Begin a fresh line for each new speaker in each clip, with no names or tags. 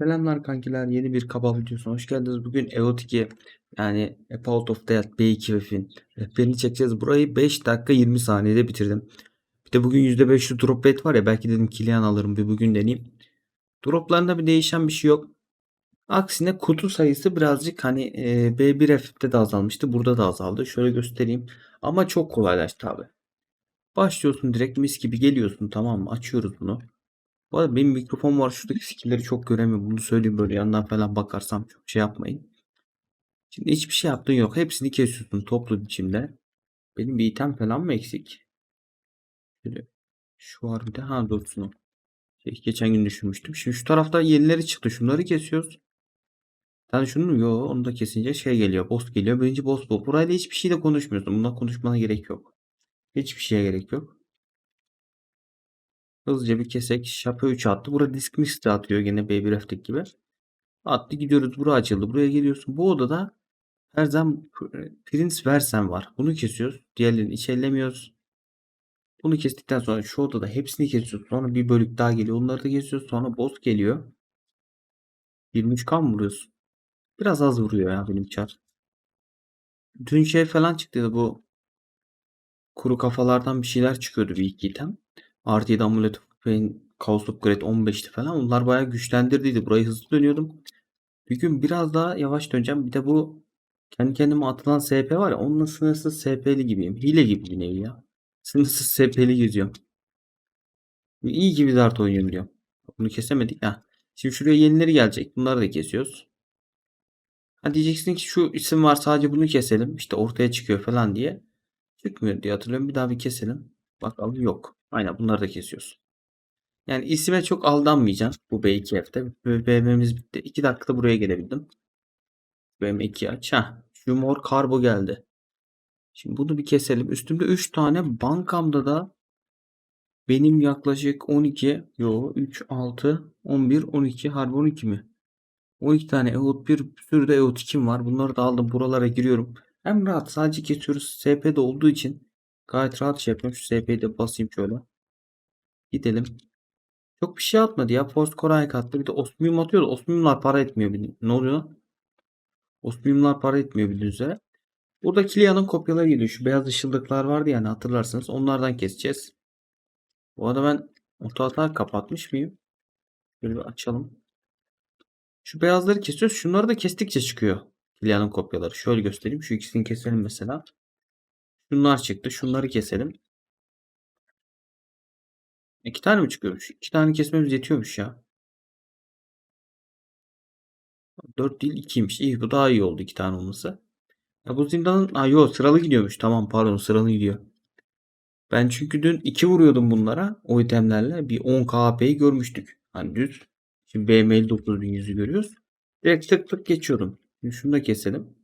Selamlar kankiler. Yeni bir kaba videosuna hoş geldiniz. Bugün EOT2 yani A of Death B2F'in rehberini çekeceğiz. Burayı 5 dakika 20 saniyede bitirdim. Bir de bugün %5'li drop rate var ya belki dedim Kilian alırım bir bugün deneyeyim. Droplarında bir değişen bir şey yok. Aksine kutu sayısı birazcık hani e, B1F'de de azalmıştı. Burada da azaldı. Şöyle göstereyim. Ama çok kolaylaştı abi. Başlıyorsun direkt mis gibi geliyorsun tamam mı? Açıyoruz bunu. Bu arada benim mikrofon var. Şuradaki skill'leri çok göremiyorum. Bunu söyleyeyim böyle yandan falan bakarsam çok şey yapmayın. Şimdi hiçbir şey yaptığın yok. Hepsini kesiyorsun toplu biçimde. Benim bir item falan mı eksik? Şöyle. Şu var bir de. Ha dursun o. Şey, geçen gün düşünmüştüm. Şimdi şu tarafta yenileri çıktı. Şunları kesiyoruz. Yani şunu yo onu da kesince şey geliyor. Boss geliyor. Birinci boss bu. Burayla hiçbir şey de konuşmuyorsun. Bundan konuşmana gerek yok. Hiçbir şeye gerek yok. Hızlıca bir kesek. Şapa 3 attı. Burada disk mix de atıyor gene Baby gibi. Attı gidiyoruz. Bura açıldı. Buraya geliyorsun. Bu odada her zaman Prince Versen var. Bunu kesiyoruz. Diğerlerini hiç ellemiyoruz. Bunu kestikten sonra şu odada hepsini kesiyoruz. Sonra bir bölük daha geliyor. Onları da kesiyoruz. Sonra boss geliyor. 23k mı? Biraz az vuruyor ya benim çar. Dün şey falan çıktı bu kuru kafalardan bir şeyler çıkıyordu bir iki item. Artı 7 amulet Chaos Upgrade 15'ti falan. Onlar bayağı güçlendirdiydi. Burayı hızlı dönüyordum. Bir gün biraz daha yavaş döneceğim. Bir de bu kendi kendime atılan SP var ya onunla sınırsız SP'li gibiyim. Hile gibi bir nevi ya. Sınırsız SP'li geziyorum. İyi gibi dart oynuyorum diyorum. Bunu kesemedik ya. Şimdi şuraya yenileri gelecek. Bunları da kesiyoruz. Ha diyeceksin ki şu isim var sadece bunu keselim. İşte ortaya çıkıyor falan diye. Çıkmıyor diye hatırlıyorum. Bir daha bir keselim. Bakalım yok. Aynen bunları da kesiyoruz. Yani isime çok aldanmayacağım bu B2F'te. BM'miz bitti. 2 dakikada buraya gelebildim. BM2 aç. Heh. Şu mor karbo geldi. Şimdi bunu bir keselim. Üstümde 3 tane bankamda da benim yaklaşık 12 yo 3 6 11 12 harbi 12 mi? 12 tane EOT 1 bir sürü de EOT 2'm var. Bunları da aldım. Buralara giriyorum. Hem rahat sadece kesiyoruz. SP'de olduğu için gayet rahat şey yapıyorum. Şu SP'yi de basayım şöyle. Gidelim. Çok bir şey atmadı ya. Force Koray attı. Bir de Osmium atıyor da Osmium'lar para etmiyor. bildiğin- Ne oluyor? Osmium'lar para etmiyor bildiğiniz üzere. Burada Kilian'ın kopyaları geliyor. Şu beyaz ışıldıklar vardı yani hatırlarsınız. Onlardan keseceğiz. Bu arada ben hata kapatmış mıyım? Şöyle bir açalım. Şu beyazları kesiyoruz. Şunları da kestikçe çıkıyor. Kilian'ın kopyaları. Şöyle göstereyim. Şu ikisini keselim mesela. Şunlar çıktı. Şunları keselim. İki tane mi çıkıyormuş? İki tane kesmemiz yetiyormuş ya. 4 değil 2'ymiş. İyi bu daha iyi oldu iki tane olması. Ya bu zindanın... Ha yok sıralı gidiyormuş. Tamam pardon sıralı gidiyor. Ben çünkü dün 2 vuruyordum bunlara. O itemlerle. Bir 10 KP'yi görmüştük. Hani düz. Şimdi BML 9100'ü görüyoruz. Direkt tık tık geçiyordum. Şimdi şunu da keselim.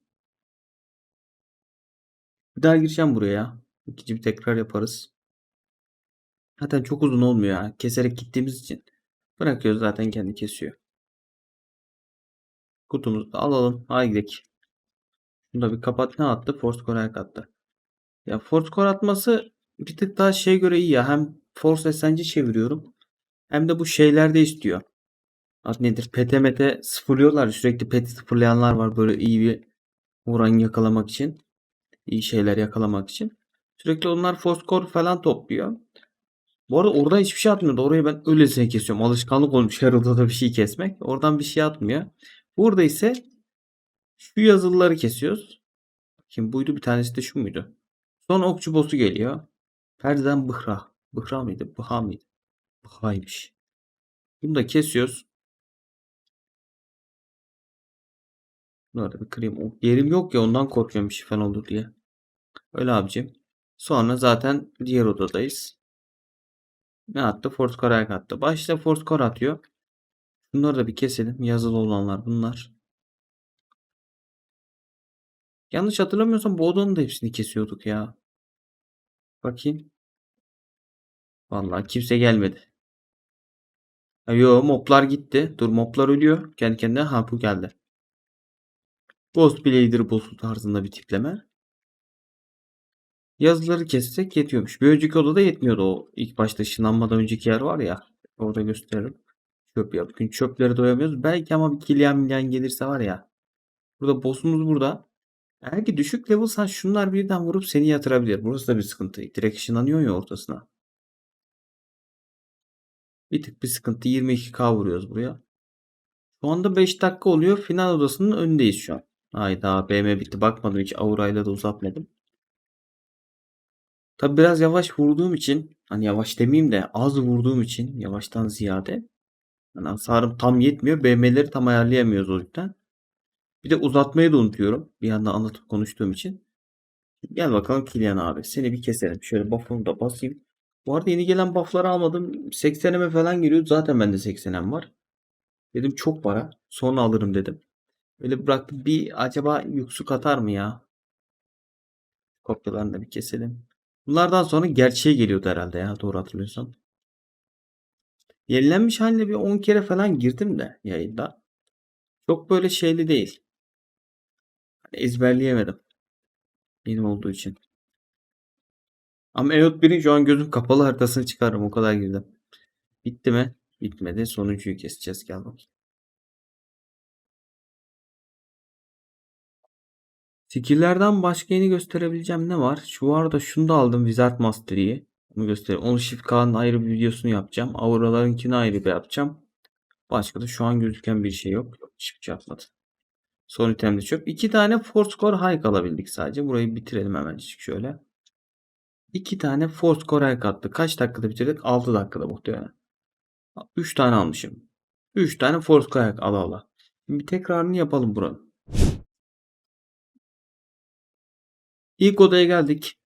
Bir daha gireceğim buraya. İkinci bir tekrar yaparız. Zaten çok uzun olmuyor ya. Keserek gittiğimiz için. Bırakıyoruz zaten kendi kesiyor. Kutumuzu da alalım. Haydi gidelim. Şunu da bir kapat. Ne attı? Force Core ayak attı. Ya Force Core atması bir tık daha şeye göre iyi ya. Hem Force Essence'i çeviriyorum. Hem de bu şeyler de istiyor. Adı nedir? PTMT sıfırlıyorlar. Sürekli pet sıfırlayanlar var. Böyle iyi bir oran yakalamak için. iyi şeyler yakalamak için. Sürekli onlar Force Core falan topluyor. Bu arada orada hiçbir şey atmıyordu. Orayı ben öylesine kesiyorum. Alışkanlık olmuş her odada bir şey kesmek. Oradan bir şey atmıyor. Burada ise şu yazılıları kesiyoruz. Kim buydu? Bir tanesi de şu muydu? Son okçu boss'u geliyor. Perdeden Bıhra. Bıhra mıydı? Bıha mıydı? Bıha'ymış. Bunu da kesiyoruz. Bunları bir kırayım. Yerim yok ya ondan korkuyorum bir şey olur diye. Öyle abicim. Sonra zaten diğer odadayız. Ne attı? Force Core ayak attı. Başta Force Core atıyor. Bunları da bir keselim. Yazılı olanlar bunlar. Yanlış hatırlamıyorsam bu odanın da hepsini kesiyorduk ya. Bakayım. Vallahi kimse gelmedi. Ha, Yo moblar gitti. Dur moblar ölüyor. Kendi kendine ha bu geldi. Ghost Blader boss'u tarzında bir tipleme. Yazıları kessek yetiyormuş. Bir önceki odada yetmiyordu o. ilk başta ışınlanmadan önceki yer var ya. Orada gösteririm. Çöp ya. Bugün çöplere doyamıyoruz. Belki ama bir kilyan milyan gelirse var ya. Burada boss'umuz burada. Eğer ki düşük level'san şunlar birden vurup seni yatırabilir. Burası da bir sıkıntı. Direkt ışınlanıyor ya ortasına. Bir tık bir sıkıntı. 22k vuruyoruz buraya. Şu anda 5 dakika oluyor. Final odasının önündeyiz şu an. Hayda BM bitti. Bakmadım hiç. Aura'yla da uzatmadım. Tabi biraz yavaş vurduğum için hani yavaş demeyeyim de az vurduğum için yavaştan ziyade hani hasarım tam yetmiyor. BM'leri tam ayarlayamıyoruz o yüzden. Bir de uzatmayı da unutuyorum. Bir yandan anlatıp konuştuğum için. Gel bakalım Kilian abi. Seni bir keselim. Şöyle buff'ımı da basayım. Bu arada yeni gelen buff'ları almadım. 80'ime falan geliyor. Zaten bende 80'em var. Dedim çok para. Sonra alırım dedim. Öyle bıraktım. Bir acaba yüksük atar mı ya? Kopyalarını da bir keselim. Bunlardan sonra gerçeğe geliyordu herhalde ya. Doğru hatırlıyorsam. Yenilenmiş haline bir 10 kere falan girdim de yayında. Çok böyle şeyli değil. Hani ezberleyemedim. Yeni olduğu için. Ama EOT 1'in şu an gözüm kapalı haritasını çıkarırım. O kadar girdim. Bitti mi? Bitmedi. Sonuncuyu keseceğiz. Gel bakayım. Skill'lerden başka yeni gösterebileceğim ne var? Şu arada şunu da aldım Wizard Mastery'yi. Onu göstereyim. Onu Shift K'nın ayrı bir videosunu yapacağım. Auralarınkini ayrı bir yapacağım. Başka da şu an gözüken bir şey yok. Yok hiçbir şey yapmadım. Son itemde çöp. İki tane Force Core Hike alabildik sadece. Burayı bitirelim hemen şöyle. İki tane Force Core Hike attı. Kaç dakikada bitirdik? 6 dakikada muhtemelen. 3 tane almışım. 3 tane Force Core Hike ala ala. Şimdi tekrarını yapalım buranın. İlk odaya geldik.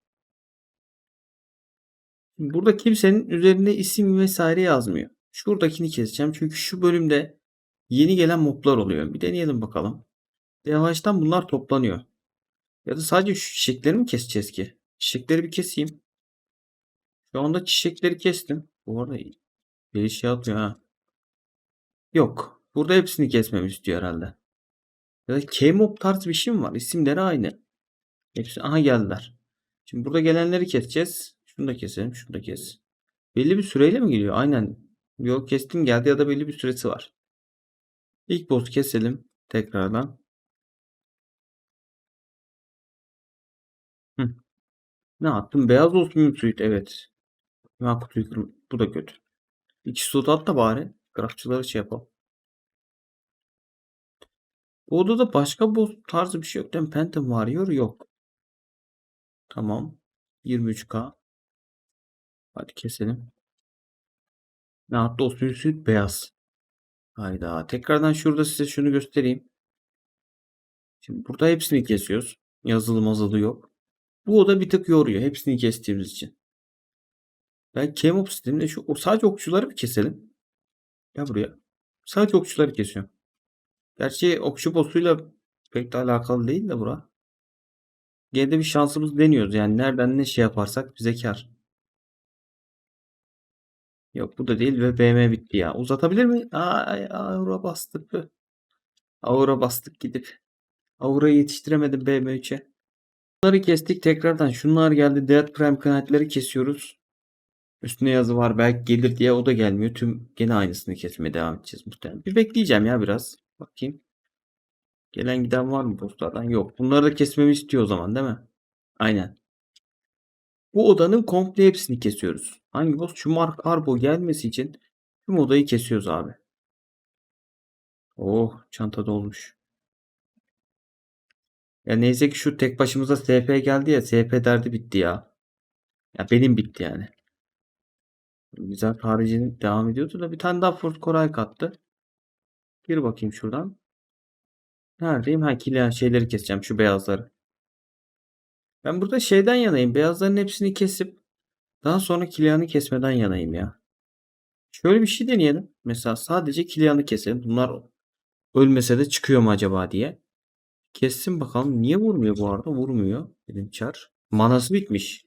Burada kimsenin üzerinde isim vesaire yazmıyor. Şuradakini keseceğim. Çünkü şu bölümde yeni gelen moblar oluyor. Bir deneyelim bakalım. Yavaştan bunlar toplanıyor. Ya da sadece şu çiçekleri mi keseceğiz ki? Çiçekleri bir keseyim. Şu anda çiçekleri kestim. Bu arada bir şey atmıyor ha. Yok. Burada hepsini kesmemi istiyor herhalde. Ya da K-mob tarzı bir şey mi var? İsimleri aynı. Hepsi aha geldiler. Şimdi burada gelenleri keseceğiz. Şunu da keselim. Şunu da kes. Belli bir süreyle mi geliyor? Aynen. Yok kestim geldi ya da belli bir süresi var. İlk boss keselim. Tekrardan. Hı. Ne yaptım? Beyaz olsun suit? Evet. Ben kutuyu kırm- Bu da kötü. İki slot at da bari. Grafçıları şey yapalım. Bu odada başka boss tarzı bir şey yok. Değil mi? Phantom Warrior yok. Tamam. 23k. Hadi keselim. Ne yaptı? O suit beyaz. Hayda. Tekrardan şurada size şunu göstereyim. Şimdi burada hepsini kesiyoruz. Yazılı mazılı yok. Bu oda bir tık yoruyor. Hepsini kestiğimiz için. Ben Kmop sisteminde şu sadece okçuları bir keselim. Gel buraya. Sadece okçuları kesiyorum. Gerçi okçu boss'uyla pek de alakalı değil de bura. Gene de bir şansımız deniyoruz. Yani nereden ne şey yaparsak bize kar. Yok bu da değil ve BM bitti ya. Uzatabilir mi? Ay aura bastık. Aura bastık gidip. Aura'yı yetiştiremedim BM3'e. Bunları kestik tekrardan. Şunlar geldi. Dead Prime kanatları kesiyoruz. Üstüne yazı var belki gelir diye o da gelmiyor. Tüm gene aynısını kesmeye devam edeceğiz muhtemelen. Bir bekleyeceğim ya biraz. Bakayım. Gelen giden var mı postlardan? Yok. Bunları da kesmemi istiyor o zaman değil mi? Aynen. Bu odanın komple hepsini kesiyoruz. Hangi boss? Şu Mark Karbo gelmesi için tüm odayı kesiyoruz abi. Oh çanta dolmuş. Ya neyse ki şu tek başımıza SP geldi ya. SP derdi bitti ya. Ya benim bitti yani. Güzel haricinin devam ediyordu da bir tane daha Ford Koray kattı. Gir bakayım şuradan. Neredeyim? Ha kilian şeyleri keseceğim. Şu beyazları. Ben burada şeyden yanayım. Beyazların hepsini kesip daha sonra kilianı kesmeden yanayım ya. Şöyle bir şey deneyelim. Mesela sadece kilianı keselim. Bunlar ölmese de çıkıyor mu acaba diye. Kessin bakalım. Niye vurmuyor bu arada? Vurmuyor. Dedim çar. Manası bitmiş.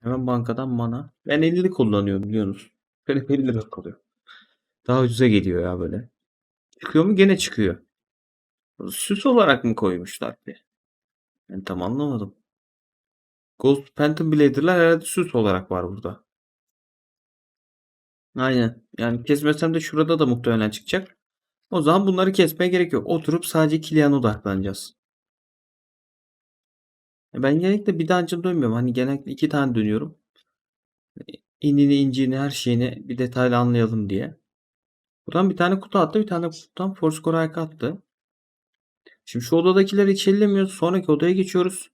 Hemen bankadan mana. Ben 50'li kullanıyorum biliyorsunuz. Böyle 50 lira kalıyor. Daha ucuza geliyor ya böyle. Çıkıyor mu? Gene çıkıyor. Süs olarak mı koymuşlar bir? Ben tam anlamadım. Ghost Phantom Blader'lar herhalde süs olarak var burada. Aynen. Yani kesmesem de şurada da muhtemelen çıkacak. O zaman bunları kesmeye gerek yok. Oturup sadece Kilian'a odaklanacağız. E Ben genellikle bir dungeon dönmüyorum. Hani genellikle iki tane dönüyorum. İnini, incini, her şeyini bir detaylı anlayalım diye. Buradan bir tane kutu attı. Bir tane kutudan Fourscore ayak attı. Şimdi şu odadakileri hiç ellemiyoruz. Sonraki odaya geçiyoruz.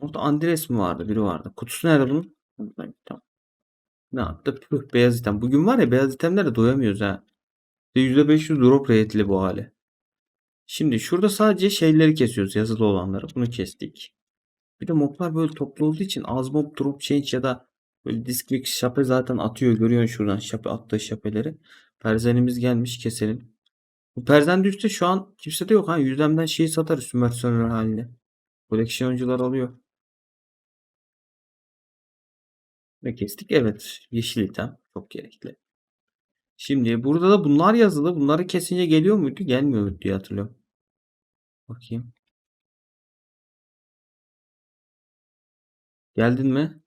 Orada Andres mi vardı? Biri vardı. Kutusu nerede bunun? Tamam. Ne yaptı? Püh, beyaz item. Bugün var ya beyaz itemlere doyamıyoruz ha. %500 drop rate'li bu hali. Şimdi şurada sadece şeyleri kesiyoruz. Yazılı olanları. Bunu kestik. Bir de moblar böyle toplu olduğu için az mob drop change ya da böyle disk mix şape zaten atıyor. Görüyorsun şuradan şape attığı şapeleri. Perzenimiz gelmiş keselim. Bu perzen düşse şu an kimse de yok. Ha yüzdemden şeyi satarız sümersyonel halinde. Koleksiyoncular alıyor. Ne kestik? Evet. Yeşil item. Çok gerekli. Şimdi burada da bunlar yazılı. Bunları kesince geliyor muydu? Gelmiyor muydu diye hatırlıyorum. Bakayım. Geldin mi?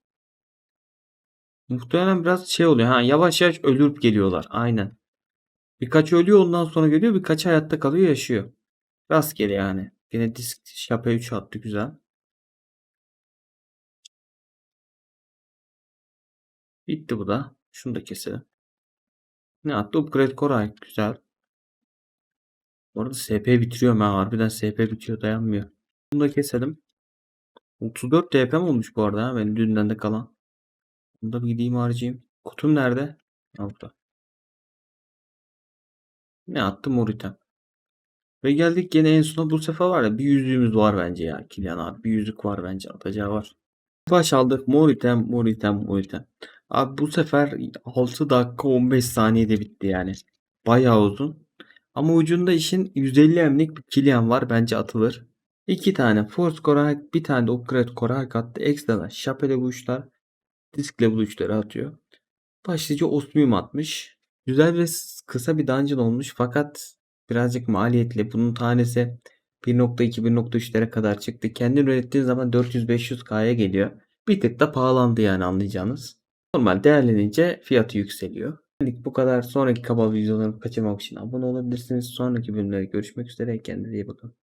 Muhtemelen biraz şey oluyor. Ha yavaş yavaş ölüp geliyorlar. Aynen. Birkaç ölüyor ondan sonra geliyor. Birkaç hayatta kalıyor yaşıyor. Rastgele yani. Yine disk şape 3 attı güzel. Bitti bu da. Şunu da keselim. Ne attı? Upgrade Koray. Güzel. Bu arada SP bitiriyor ha. Harbiden SP bitiyor. Dayanmıyor. Bunu da keselim. 34 TP'm olmuş bu arada. Ha, benim dünden de kalan. Bunu da bir gideyim harcayayım. Kutum nerede? Altta. Ne attı? Morita. Ve geldik gene en sona bu sefer var ya bir yüzüğümüz var bence ya. Kilian abi bir yüzük var bence atacağı var. Baş aldık. Mor item, mor item, mor item. Abi bu sefer 6 dakika 15 saniyede bitti yani. Bayağı uzun. Ama ucunda işin 150 emlik bir Kilian var. Bence atılır. 2 tane Force Korak, bir tane de Upgrade Korak attı. Ekstradan Şapele bu uçlar. Diskle bu uçları atıyor. Başlıca Osmium atmış. Güzel ve kısa bir dungeon olmuş fakat birazcık maliyetli. Bunun tanesi 1.2-1.3'lere kadar çıktı. Kendin ürettiğin zaman 400-500K'ya geliyor. Bir tık da pahalandı yani anlayacağınız. Normal değerlenince fiyatı yükseliyor. Bu kadar. Sonraki kaba videolarımı kaçırmamak için abone olabilirsiniz. Sonraki bölümlerde görüşmek üzere. Kendinize iyi bakın.